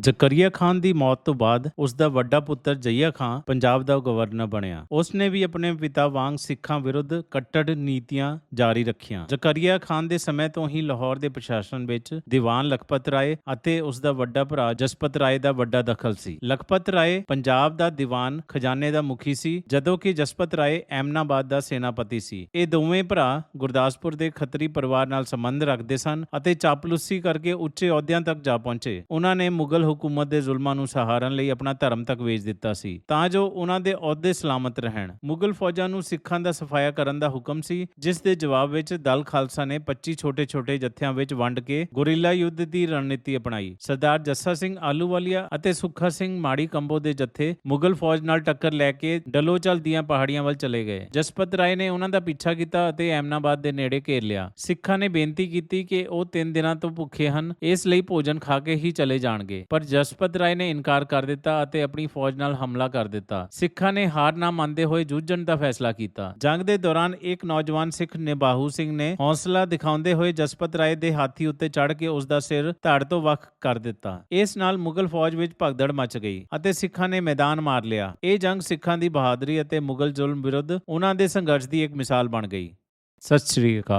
ਜ਼ਕਰੀਆ ਖਾਨ ਦੀ ਮੌਤ ਤੋਂ ਬਾਅਦ ਉਸ ਦਾ ਵੱਡਾ ਪੁੱਤਰ ਜਈਆ ਖਾਨ ਪੰਜਾਬ ਦਾ ਗਵਰਨਰ ਬਣਿਆ। ਉਸ ਨੇ ਵੀ ਆਪਣੇ ਪਿਤਾ ਵਾਂਗ ਸਿੱਖਾਂ ਵਿਰੁੱਧ ਕੱਟੜ ਨੀਤੀਆਂ ਜਾਰੀ ਰੱਖੀਆਂ। ਜ਼ਕਰੀਆ ਖਾਨ ਦੇ ਸਮੇਂ ਤੋਂ ਹੀ ਲਾਹੌਰ ਦੇ ਪ੍ਰਸ਼ਾਸਨ ਵਿੱਚ ਦੀਵਾਨ ਲਖਪਤ ਰਾਏ ਅਤੇ ਉਸ ਦਾ ਵੱਡਾ ਭਰਾ ਜਸਪਤ ਰਾਏ ਦਾ ਵੱਡਾ ਦਖਲ ਸੀ। ਲਖਪਤ ਰਾਏ ਪੰਜਾਬ ਦਾ ਦੀਵਾਨ ਖਜ਼ਾਨੇ ਦਾ ਮੁਖੀ ਸੀ, ਜਦੋਂ ਕਿ ਜਸਪਤ ਰਾਏ ਐਮਨਾਬਾਦ ਦਾ ਸੈਨਾਪਤੀ ਸੀ। ਇਹ ਦੋਵੇਂ ਭਰਾ ਗੁਰਦਾਸਪੁਰ ਦੇ ਖੱਤਰੀ ਪਰਿਵਾਰ ਨਾਲ ਸੰਬੰਧ ਰੱਖਦੇ ਸਨ ਅਤੇ ਚਾਪਲੂਸੀ ਕਰਕੇ ਉੱਚੇ ਅਹੁਦਿਆਂ ਤੱਕ ਜਾ ਪਹੁੰਚੇ। ਉਹਨਾਂ ਨੇ ਮੁਗਲ ਹਕੂਮਤ ਦੇ ਜ਼ੁਲਮਾਂ ਨੂੰ ਸਹਾਰਨ ਲਈ ਆਪਣਾ ਧਰਮ ਤੱਕ ਵੇਚ ਦਿੱਤਾ ਸੀ। ਤਾਂ ਜੋ ਉਹਨਾਂ ਦੇ ਅਹੁਦੇ ਸਲਾਮਤ ਰਹਿਣ। ਮੁਗਲ ਫੌਜਾਂ ਨੂੰ ਸਿੱਖਾਂ ਦਾ ਸਫਾਇਆ ਕਰਨ ਦਾ ਹੁਕਮ ਸੀ, ਜਿਸ ਦੇ ਜਵਾਬ ਵਿੱਚ ਦਲ ਖਾਲਸਾ ਨੇ 25 ਛੋਟੇ-ਛੋਟੇ ਜਥਿਆਂ ਵਿੱਚ ਵੰਡ ਕੇ ਗੁਰੀਲਾ ਯੁੱਧ ਦੀ ਰਣਨੀਤੀ ਅਪਣਾਈ। ਸਰਦਾਰ ਜੱਸਾ ਸਿੰਘ ਆਲੂਵਾਲੀਆ ਅਤੇ ਸੁੱਖਾ ਸਿੰਘ ਮਾੜੀ ਕੰਬੋ ਦੇ ਜਥੇ ਮੁਗਲ ਫੌਜ ਨਾਲ ਟੱਕਰ ਲੈ ਕੇ ਡਲੋਚਲ ਦੀਆਂ ਪਹਾੜੀਆਂ ਵੱਲ ਚਲੇ ਗਏ। ਜਸਪਤ ਰਾਏ ਨੇ ਉਹਨਾਂ ਦਾ ਪਿੱਛਾ ਕੀਤਾ ਅਤੇ ਐਮਨਾਬਾਦ ਦੇ ਨੇੜੇ ਘੇਰ ਲਿਆ। ਸਿੱਖਾਂ ਨੇ ਬੇਨਤੀ ਕੀਤੀ ਕਿ ਉਹ 3 ਦਿਨਾਂ ਤੋਂ ਭੁੱਖੇ ਹਨ, ਇਸ ਲਈ ਭੋਜਨ ਖਾ ਕੇ ਹੀ ਚਲੇ ਜਾਣਗੇ। ਪਰ ਜਸਪਤ ਰਾਏ ਨੇ ਇਨਕਾਰ ਕਰ ਦਿੱਤਾ ਅਤੇ ਆਪਣੀ ਫੌਜ ਨਾਲ ਹਮਲਾ ਕਰ ਦਿੱਤਾ। ਸਿੱਖਾਂ ਨੇ ਹਾਰ ਨਾ ਮੰਨਦੇ ਹੋਏ ਜੂਝਣ ਦਾ ਫੈਸਲਾ ਕੀਤਾ। ਜੰਗ ਦੇ ਦੌਰਾਨ ਇੱਕ ਨੌਜਵਾਨ ਸਿੱਖ ਨਿਬਾਹੂ ਸਿੰਘ ਨੇ ਹੌਸਲਾ ਦਿਖਾਉਂਦੇ ਹੋਏ ਜਸਪਤ ਰਾਏ ਦੇ ਹਾਥੀ ਉੱਤੇ ਚੜ੍ਹ ਕੇ ਉਸ ਦਾ ਸਿਰ ਧੜ ਤੋਂ ਵੱਖ ਕਰ ਦਿੱਤਾ। ਇਸ ਨਾਲ ਮੁਗਲ ਫੌਜ ਵਿੱਚ ਭਗਦੜ ਮਚ ਗਈ ਅਤੇ ਸਿੱਖਾਂ ਨੇ ਮੈਦਾਨ ਮਾਰ ਲਿਆ। ਇਹ ਜੰਗ ਸਿੱਖਾਂ ਦੀ ਬਹਾਦਰੀ ਅਤੇ ਮੁਗਲ ਜ਼ੁਲਮ ਵਿਰੁੱਧ ਉਹਨਾਂ ਦੇ ਸੰਘਰਸ਼ ਦੀ ਇੱਕ ਮਿਸਾਲ ਬਣ ਗਈ। ਸਤਿ ਸ਼੍ਰੀ ਅਕਾਲ।